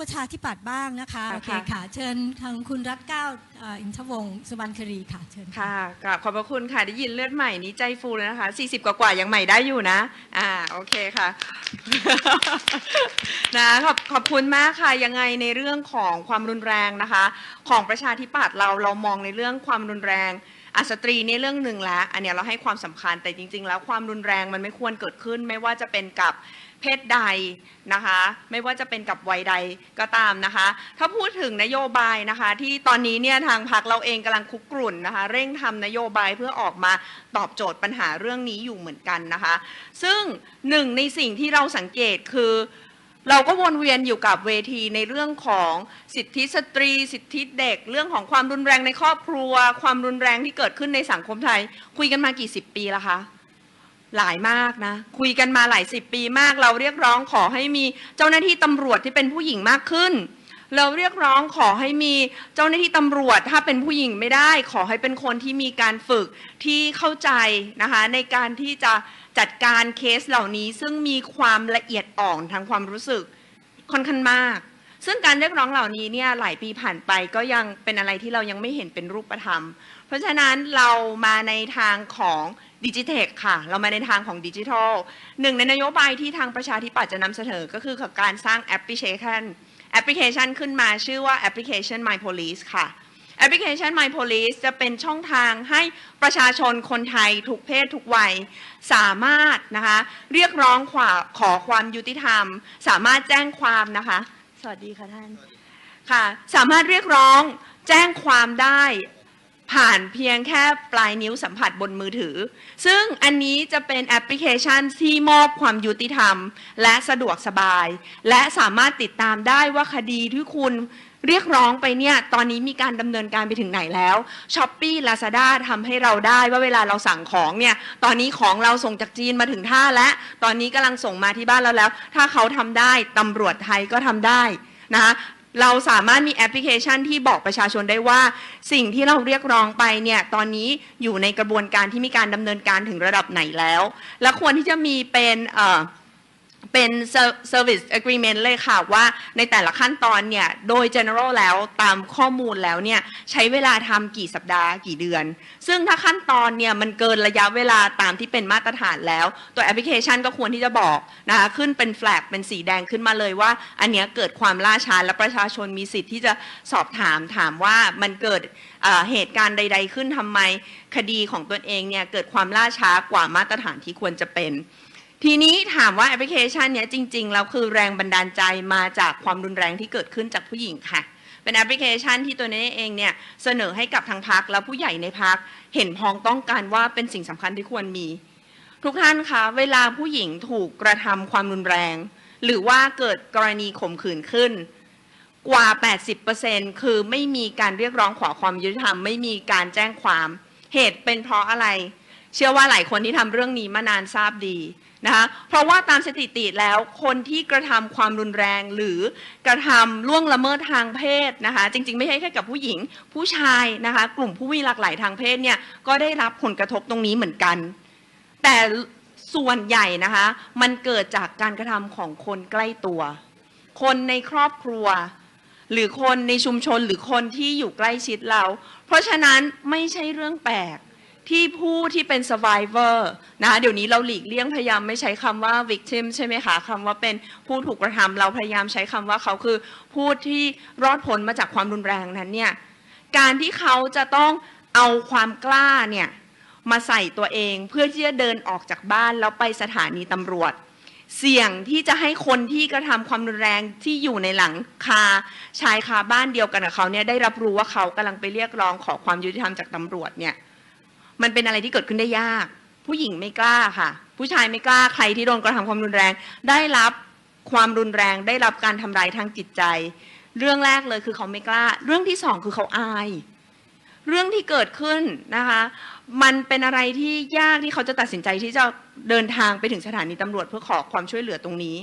ประชาธิปัตย์บ้างนะคะค่ะโอเคค่ะ เชิญทางคุณรัตเก้าเอ่ออินทวงศ์สุวรรณครีค่ะ เชิญค่ะค่ะกราบขอบพระคุณค่ะ ได้ยินเลือดใหม่นี้ใจฟูเลยนะคะ 40 กว่ากว่าๆยังใหม่ได้อยู่นะ อ่า โอเคค่ะ นะขอบขอบคุณมากค่ะ ยังไงในเรื่องของความรุนแรงนะคะ ของประชาธิปัตย์เราเรามองในเรื่องความรุนแรงอะสตรีนี่เรื่องหนึ่งแล้ว อันเนี้ยเราให้ความสำคัญแต่จริง ๆ แล้วความรุนแรงมันไม่ควรเกิดขึ้น ไม่ว่าจะเป็นกับ เพศใดนะคะไม่ว่าจะเป็นกับวัยใดก็ตามนะคะ ถ้าพูดถึงนโยบายนะคะที่ตอนนี้เนี่ยทางพรรคเราเองกำลังคุกกรุ่นนะคะเร่งทำนโยบายเพื่อออกมาตอบโจทย์ปัญหาเรื่องนี้อยู่เหมือนกันนะคะ ซึ่งหนึ่งในสิ่งที่เราสังเกตคือเราก็วนเวียนอยู่กับเวทีในเรื่องของสิทธิสตรี สิทธิเด็ก เรื่องของความรุนแรงในครอบครัว ความรุนแรงที่เกิดขึ้นในสังคมไทย คุยกันมากี่สิบปีแล้วคะ หลายมากนะ คุยกันมาหลายสิบปีมาก เราเรียกร้องขอให้มีเจ้าหน้าที่ตำรวจที่เป็นผู้หญิงมากขึ้น เราเรียกร้องขอให้มีเจ้าหน้าที่ตำรวจถ้าเป็นผู้หญิงไม่ได้ ขอให้เป็นคนที่มีการฝึกที่เข้าใจนะคะในการที่จะจัดการเคสเหล่านี้ ซึ่งมีความละเอียดอ่อนทางความรู้สึกค่อนข้างมาก ซึ่งการเรียกร้องเหล่านี้เนี่ยหลายปีผ่านไปก็ยังเป็นอะไรที่เรายังไม่เห็นเป็นรูปธรรม เพราะฉะนั้นเรามาในทางของดิจิเทคค่ะ เรามาในทางของดิจิทัลหนึ่งในนโยบายที่ทางประชาธิปัตย์จะนำเสนอก็คือการสร้างแอปพลิเคชันแอปพลิเคชันขึ้นมาชื่อว่าแอปพลิเคชัน My Police ค่ะแอปพลิเคชัน My Police จะเป็นช่องทางให้ประชาชนคนไทยทุกเพศทุกวัย สามารถนะคะเรียกร้องขวาขอความยุติธรรม สามารถแจ้งความนะคะ สวัสดีค่ะท่านค่ะ สามารถเรียกร้องแจ้งความได้ผ่านเพียงแค่ปลายนิ้วสัมผัสบนมือถือ ซึ่งอันนี้จะเป็นแอปพลิเคชันที่มอบความยุติธรรม และสะดวกสบาย และสามารถติดตามได้ว่าคดีที่คุณ เรียกร้องไปเนี่ยตอนนี้มีการดำเนินการไปถึงไหนแล้วช้อปปี้ลาซาด้าทำให้เราได้ว่าเวลาเราสั่งของเนี่ยตอนนี้ของเราส่งจากจีนมาถึงท่าและตอนนี้กำลังส่งมาที่บ้านเราแล้ว ถ้าเขาทำได้ตำรวจไทยก็ทำได้นะคะเราสามารถมีแอปพลิเคชันที่บอกประชาชนได้ว่า สิ่งที่เราเรียกร้องไปเนี่ยตอนนี้อยู่ในกระบวนการที่มีการดำเนินการถึงระดับไหนแล้ว และควรที่จะมีเป็นเอ่อ เป็น service agreement เลยค่ะว่าในแต่ละขั้นตอนเนี่ยโดย general แล้วตามข้อมูลแล้วเนี่ยใช้เวลาทำกี่สัปดาห์กี่เดือน ซึ่งถ้าขั้นตอนเนี่ยมันเกินระยะเวลาตามที่เป็นมาตรฐานแล้ว ตัวแอปพลิเคชันก็ควรที่จะบอกนะคะขึ้นเป็นแฟลกเป็นสีแดงขึ้นมาเลยว่า อันเนี้ยเกิดความล่าช้าและประชาชนมีสิทธิ์ที่จะสอบถามถามว่ามันเกิดเอ่อเหตุการณ์ใด ๆ ขึ้นทำไมคดีของตนเองเนี่ยเกิดความล่าช้ากว่ามาตรฐานที่ควรจะเป็น ทีนี้ถามว่าแอปพลิเคชันเนี้ยจริงๆแล้วคือแรงบันดาลใจมาจากความรุนแรงที่เกิดขึ้นจากผู้หญิงค่ะ เป็นแอปพลิเคชันที่ตัวนี้เองเนี่ยเสนอให้กับทางพักและผู้ใหญ่ในพักเห็นพ้องต้องการว่าเป็นสิ่งสำคัญที่ควรมี ทุกท่านคะเวลาผู้หญิงถูกกระทำความรุนแรง หรือว่าเกิดกรณีข่มขืนขึ้น กว่า 80%คือไม่มีการเรียกร้องขอความยุติธรรมไม่มีการแจ้งความ เหตุเป็นเพราะอะไร เชื่อว่าหลายคนที่ทำเรื่องนี้มานานทราบดี นะคะเพราะว่าตามสถิติแล้วคนที่กระทำความรุนแรงหรือกระทำล่วงละเมิดทางเพศนะคะจริงๆ ไม่ใช่แค่กับผู้หญิงผู้ชายนะคะกลุ่มผู้มีหลากหลายทางเพศเนี่ยก็ได้รับผลกระทบตรงนี้เหมือนกัน แต่ส่วนใหญ่นะคะมันเกิดจากการกระทำของคนใกล้ตัว คนในครอบครัว หรือคนในชุมชนหรือคนที่อยู่ใกล้ชิดเรา เพราะฉะนั้นไม่ใช่เรื่องแปลก ที่ผู้ที่เป็น survivor นะคะเดี๋ยวนี้เราหลีกเลี่ยงพยายามไม่ใช้คำว่า victim ใช่ไหมคะคำว่าเป็นผู้ถูกกระทำเราพยายามใช้คำว่าเขาคือ ผู้ที่รอดพ้นมาจากความรุนแรงนั้นเนี่ยการที่เขาจะต้องเอาความกล้าเนี่ยมาใส่ตัวเองเพื่อที่จะเดินออกจากบ้านแล้วไปสถานีตำรวจ เสี่ยงที่จะให้คนที่กระทำความรุนแรงที่อยู่ในหลังคาชายคาบ้านเดียวกันกับเขาเนี่ยได้รับรู้ว่าเขากำลังไปเรียกร้องขอความยุติธรรมจากตำรวจเนี่ย มันเป็นอะไรที่เกิดขึ้นได้ยาก ผู้หญิงไม่กล้าค่ะ ผู้ชายไม่กล้าใครที่โดนกระทำความรุนแรง ได้รับความรุนแรง ได้รับการทำร้ายทางจิตใจ เรื่องแรกเลยคือเขาไม่กล้า เรื่องที่สองคือเขาอาย เรื่องที่เกิดขึ้นนะคะ มันเป็นอะไรที่ยากที่เขาจะตัดสินใจที่จะเดินทางไปถึงสถานีตำรวจเพื่อขอความช่วยเหลือตรงนี้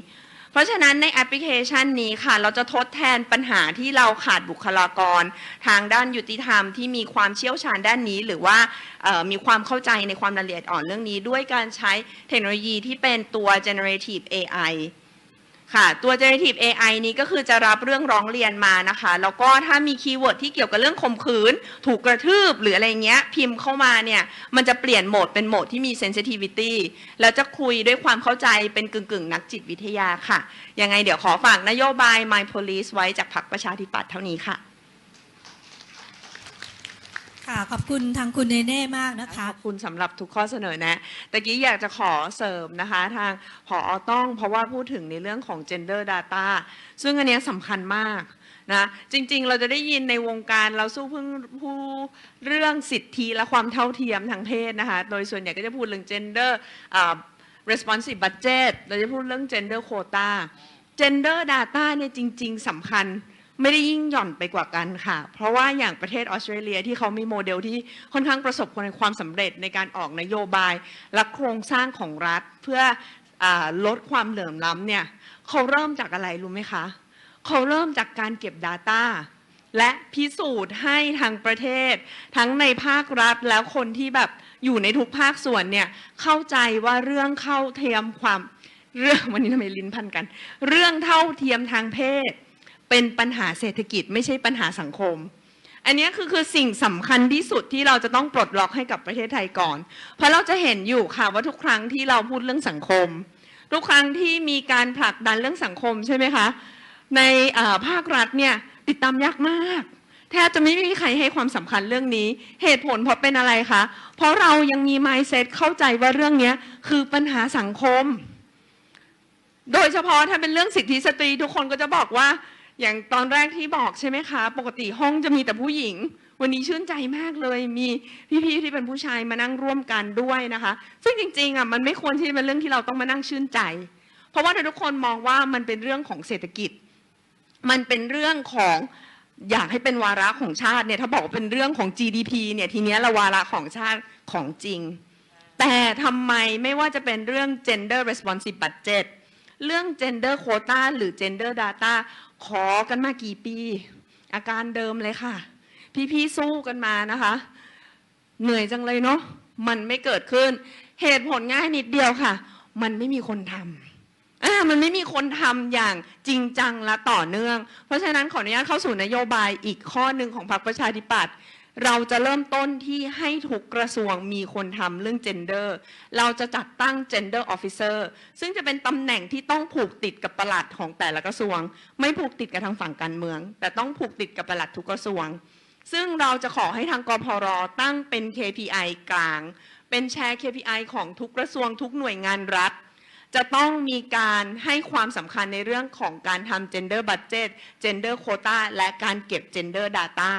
เพราะฉะนั้นในแอปพลิเคชันนี้ค่ะ เราจะทดแทนปัญหาที่เราขาดบุคลากร ทางด้านยุติธรรมที่มีความเชี่ยวชาญด้านนี้ หรือว่ามีความเข้าใจในความละเอียดอ่อนเรื่องนี้ ด้วยการใช้เทคโนโลยีที่เป็นตัว generative AI ค่ะตัว generative AI นี้ก็คือจะรับเรื่องร้องเรียนมานะคะ แล้วก็ถ้ามีคีย์เวิร์ดที่เกี่ยวกับเรื่องข่มขืน ถูกกระทืบหรืออะไรเงี้ย พิมพ์เข้ามาเนี่ย มันจะเปลี่ยนโหมดเป็นโหมดที่มี sensitivity แล้วจะคุยด้วยความเข้าใจเป็นกึ่งๆนักจิตวิทยาค่ะ ยังไงเดี๋ยวขอฝากนโยบาย My Police ไว้จากพรรคประชาธิปัตย์เท่านี้ค่ะ ค่ะ ขอบคุณทางคุณเนเน่มากนะคะ ขอบคุณสำหรับทุกข้อเสนอแนะตะกี้อยากจะขอเสริมนะคะ ทางผออต้องเพราะว่าพูดถึงในเรื่องของ gender data ซึ่งอันเนี้ยสำคัญมากนะจริงๆ เราจะได้ยินในวงการเราสู้เพิ่งผู้เรื่องสิทธิและความเท่าเทียมทางเพศนะคะ โดยส่วนใหญ่ก็จะพูดเรื่อง gender อ่า responsive budget เราจะพูดเรื่อง gender quota gender data เนี่ยจริง ๆสำคัญ ไม่ได้ยิ่งหย่อนไปกว่ากันค่ะ เพราะว่าอย่างประเทศออสเตรเลียที่เขามีโมเดลที่ค่อนข้างประสบความสำเร็จในการออกนโยบาย และโครงสร้างของรัฐเพื่ออลดความเหลื่อมล้ำเนี่ยเขาเริ่มจากอะไรรู้ไหมคะ เขาเริ่มจากการเก็บ Data และพิสูจน์ให้ทางประเทศ ทั้งในภาครัฐแล้วคนที่แบบอยู่ในทุกภาคส่วนเนี่ยเข้าใจว่าเรื่องเข้าเทียมความเรื่องวันนี้ทำไมลิ้นพันกัน เรื่องเท่าเทียมทางเพศ เป็นปัญหาเศรษฐกิจไม่ใช่ปัญหาสังคม อันนี้คือคือสิ่งสำคัญที่สุดที่เราจะต้องปลดล็อกให้กับประเทศไทยก่อน เพราะเราจะเห็นอยู่ค่ะว่าทุกครั้งที่เราพูดเรื่องสังคม ทุกครั้งที่มีการผลักดันเรื่องสังคมใช่ไหมคะ ในภาครัฐเนี่ยติดตามยากมากแทบจะไม่มีใครให้ความสำคัญเรื่องนี้ เหตุผลเพราะเป็นอะไรคะ เพราะเรายังมี mindset เข้าใจว่าเรื่องนี้คือปัญหาสังคม โดยเฉพาะถ้าเป็นเรื่องสิทธิสตรี ทุกคนก็จะบอกว่า อย่างตอนแรกที่บอกใช่ไหมคะ ปกติห้องจะมีแต่ผู้หญิง วันนี้ชื่นใจมากเลย มีพี่ๆที่เป็นผู้ชายมานั่งร่วมกันด้วยนะคะ ซึ่งจริงๆอะมันไม่ควรที่จะเป็นเรื่องที่เราต้องมานั่งชื่นใจ เพราะว่าทุกคนมองว่ามันเป็นเรื่องของเศรษฐกิจ มันเป็นเรื่องของอยากให้เป็นวาระของชาติเนี่ยถ้าบอกเป็นเรื่องของ GDP เนี่ยทีนี้ละวาระของชาติของจริง แต่ทำไมไม่ว่าจะเป็นเรื่อง gender responsive budget เรื่อง gender quota หรือ gender data ขอกันมากี่ปี อาการเดิมเลยค่ะ พี่ๆสู้กันมานะคะ เหนื่อยจังเลยเนาะมันไม่เกิดขึ้น เหตุผลง่ายนิดเดียวค่ะ มันไม่มีคนทำอ่ามันไม่มีคนทำอย่างจริงจังและต่อเนื่อง เพราะฉะนั้นขออนุญาตเข้าสู่นโยบายอีกข้อหนึ่งของพรรคประชาธิปัตย์ เราจะเริ่มต้นที่ให้ทุกกระทรวงมีคนทำเรื่อง gender เราจะจัดตั้ง gender officer ซึ่งจะเป็นตำแหน่งที่ต้องผูกติดกับประหลัดของแต่ละกระทรวง ไม่ผูกติดกับทางฝั่งการเมือง แต่ต้องผูกติดกับประหลัดทุกกระทรวง ซึ่งเราจะขอให้ทางกพรตั้งเป็น KPI กลาง เป็นแชร์ KPI ของทุกกระทรวงทุกหน่วยงานรัฐจะต้องมีการให้ความสำคัญในเรื่องของการทำ gender budget gender quota และการเก็บ gender data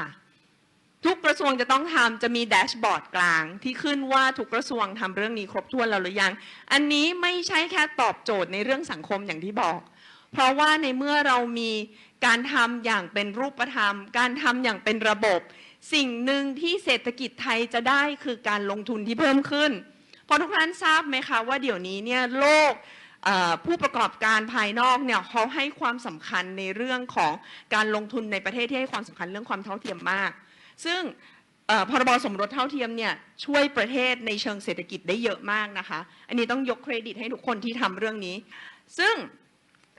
ทุกกระทรวงจะต้องทำจะมีแดชบอร์ดกลาง ที่ขึ้นว่าทุกกระทรวงทำเรื่องนี้ครบถ้วนแล้วหรือยัง อันนี้ไม่ใช่แค่ตอบโจทย์ในเรื่องสังคมอย่างที่บอก เพราะว่าในเมื่อเรามีการทำอย่างเป็นรูปธรรม การทำอย่างเป็นระบบ สิ่งหนึ่งที่เศรษฐกิจไทยจะได้คือการลงทุนที่เพิ่มขึ้นเพราะทุกท่านทราบไหมคะว่าเดี๋ยวนี้เนี่ยโลกผู้ประกอบการภายนอกเนี่ยเขาให้ความสำคัญในเรื่องของการลงทุนในประเทศที่ให้ความสำคัญเรื่องความเท่าเทียมมาก ซึ่งพรบสมรสเท่าเทียมเนี่ยช่วยประเทศในเชิงเศรษฐกิจได้เยอะมากนะคะ อันนี้ต้องยกเครดิตให้ทุกคนที่ทำเรื่องนี้ ซึ่ง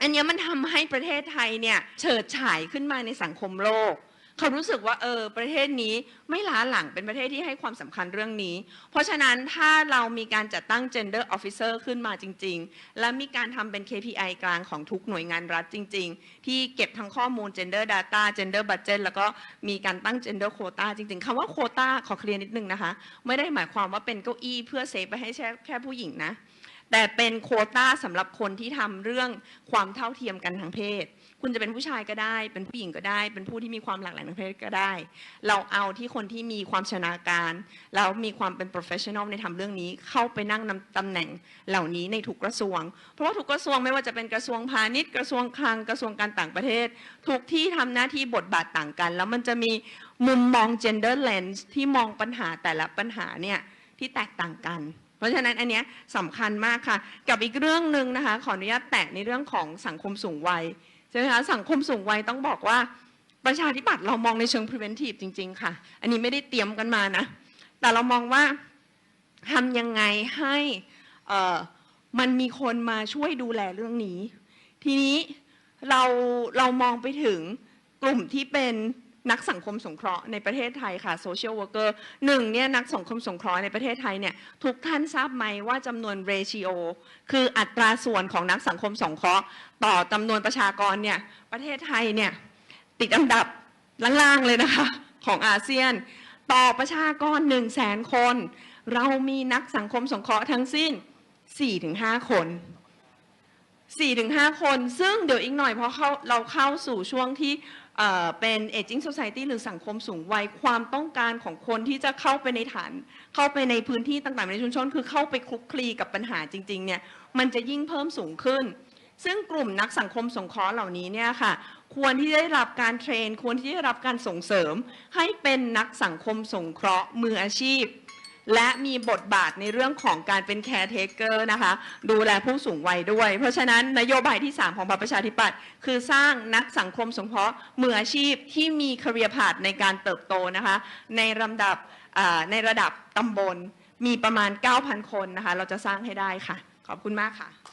อันนี้มันทำให้ประเทศไทยเนี่ยเฉิดฉายขึ้นมาในสังคมโลก เขารู้สึกว่าเออประเทศนี้ไม่ล้าหลังเป็นประเทศที่ให้ความสำคัญเรื่องนี้ เพราะฉะนั้นถ้าเรามีการจัดตั้ง gender officer ขึ้นมาจริง ๆ และมีการทำเป็น KPI กลางของทุกหน่วยงานรัฐจริง ๆ ที่เก็บทั้งข้อมูล gender data gender budget แล้วก็มีการตั้ง gender quota จริง ๆคำว่า quota ขอเคลียร์นิดนึงนะคะ ไม่ได้หมายความว่าเป็นเก้าอี้เพื่อเซฟไปให้แค่ผู้หญิงนะ แต่เป็นโคต้าสำหรับคนที่ทำเรื่องความเท่าเทียมกันทางเพศ คุณจะเป็นผู้ชายก็ได้ เป็นผู้หญิงก็ได้ เป็นผู้ที่มีความหลากหลายทางเพศก็ได้ เราเอาที่คนที่มีความชนาการ แล้วมีความเป็น professional ในทำเรื่องนี้ เข้าไปนั่งนำตำแหน่งเหล่านี้ในทุกกระทรวง เพราะว่าทุกกระทรวงไม่ว่าจะเป็นกระทรวงพาณิชย์ กระทรวงคลัง กระทรวงการต่างประเทศ ทุกที่ทำหน้าที่บทบาทต่างกัน แล้วมันจะมีมุมมอง gender lens ที่มองปัญหาแต่ละปัญหาเนี่ยที่แตกต่างกัน เพราะฉะนั้นอันเนี้ยสำคัญมากค่ะ กับอีกเรื่องหนึ่งนะคะ ขออนุญาตแตะในเรื่องของสังคมสูงวัยใช่ไหมคะสังคมสูงวัยต้องบอกว่าประชาธิปัตย์เรามองในเชิง preventive จริง ๆ ค่ะ อันนี้ไม่ได้เตรียมกันมานะ แต่เรามองว่าทำยังไงให้มันมีคนมาช่วยดูแลเรื่องนี้ ทีนี้เราเรามองไปถึงกลุ่มที่เป็น นักสังคมสงเคราะห์ในประเทศไทยค่ะ social worker หนึ่งเนี่ยนักสังคมสงเคราะห์ในประเทศไทยเนี่ยทุกท่านทราบไหมว่าจำนวน ratio คืออัตราส่วนของนักสังคมสงเคราะห์ ต่อจำนวนประชากรเนี่ยประเทศไทยเนี่ยติดอันดับล่างๆเลยนะคะของอาเซียน ต่อประชากร1 0 0 0 0แสนคน เรามีนักสังคมสงเคราะห์ทั้งสิ้น 4-5 คน 4-5 คน ซึ่งเดี๋ยวอีกหน่อยเพอเขาเราเข้าสู่ช่วงที่เอ่อเป็น aging society หรือสังคมสูงวัยความต้องการของคนที่จะเข้าไปในฐาน เข้าไปในพื้นที่ต่างๆในชุมชน คือเข้าไปคลุกคลีกับปัญหาจริงๆเนี่ยมันจะยิ่งเพิ่มสูงขึ้น ซึ่งกลุ่มนักสังคมสงเคราะห์เหล่านี้เนี่ยค่ะควรที่ได้รับการเทรน ควรที่ได้รับการส่งเสริม ให้เป็นนักสังคมสงเคราะห์มืออาชีพ และมีบทบาทในเรื่องของการเป็นแคร์เทเกอร์นะคะ ดูแลผู้สูงวัยด้วย เพราะฉะนั้นนโยบายที่ 3 ของพรรคประชาธิปัตย์คือสร้างนักสังคมสงเคราะห์มืออาชีพที่มีค a รีย r พาดในการเติบโตนะคะ ในลำดับในระดับตำบลมีประมาณ 9,000 คนนะคะ เราจะสร้างให้ได้ค่ะ ขอบคุณมากค่ะ